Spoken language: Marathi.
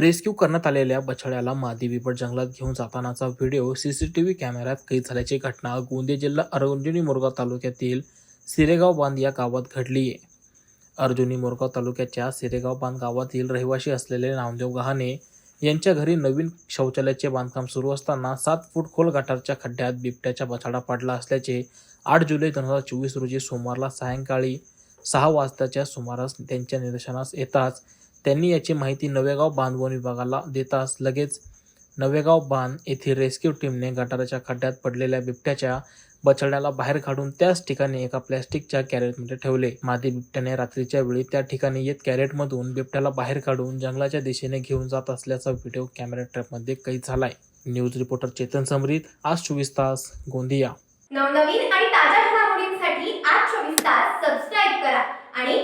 रेस्क्यू करण्यात आलेल्या बछड्याला मादी बिबट जंगलात घेऊन जातानाचा व्हिडिओ सीसीटीव्ही कॅमेऱ्यात कैद झाल्याची घटना गोंदिया जिल्हा अर्जुनी मोरगाव तालुक्यातील सिरेगाव बांध या गावात घडली. आहे अर्जुनी मोरगाव तालुक्याच्या सिरेगाव बांध गावातील रहिवासी असलेले नामदेव गहाणे यांच्या घरी नवीन शौचालयाचे बांधकाम सुरू असताना सात फूट खोल गटारच्या खड्ड्यात बिबट्याचा बछाडा पडला असल्याचे आठ जुलै दोन हजार चोवीस रोजी सोमवारला सायंकाळी सहा वाजताच्या सुमारास त्यांच्या निदर्शनास येताच त्यांनी याची माहिती नवेगाव बांधवन विभागाला देताच लगेच नवेगाव बांध येथील रेस्क्यू टीमने गटाराच्या खड्ड्यात पडलेल्या बिबट्याच्या बछड्याला बाहेर काढून त्याच ठिकाणी एका प्लॅस्टिकच्या कॅरेटमध्ये ठेवले. मादी बिबट्याने रात्रीच्या वेळी त्या ठिकाणी येत कॅरेटमधून बिबट्याला बाहेर काढून जंगलाच्या दिशेने घेऊन जात असल्याचा व्हिडिओ कॅमेरा ट्रॅपमध्ये कैद झालाय. न्यूज रिपोर्टर चेतन समरीत आज चोवीस तास गोंदिया. नवनवीन आणि ताज्या घडामोडींसाठी आज चोवीस तास सबस्क्राईब करा आणि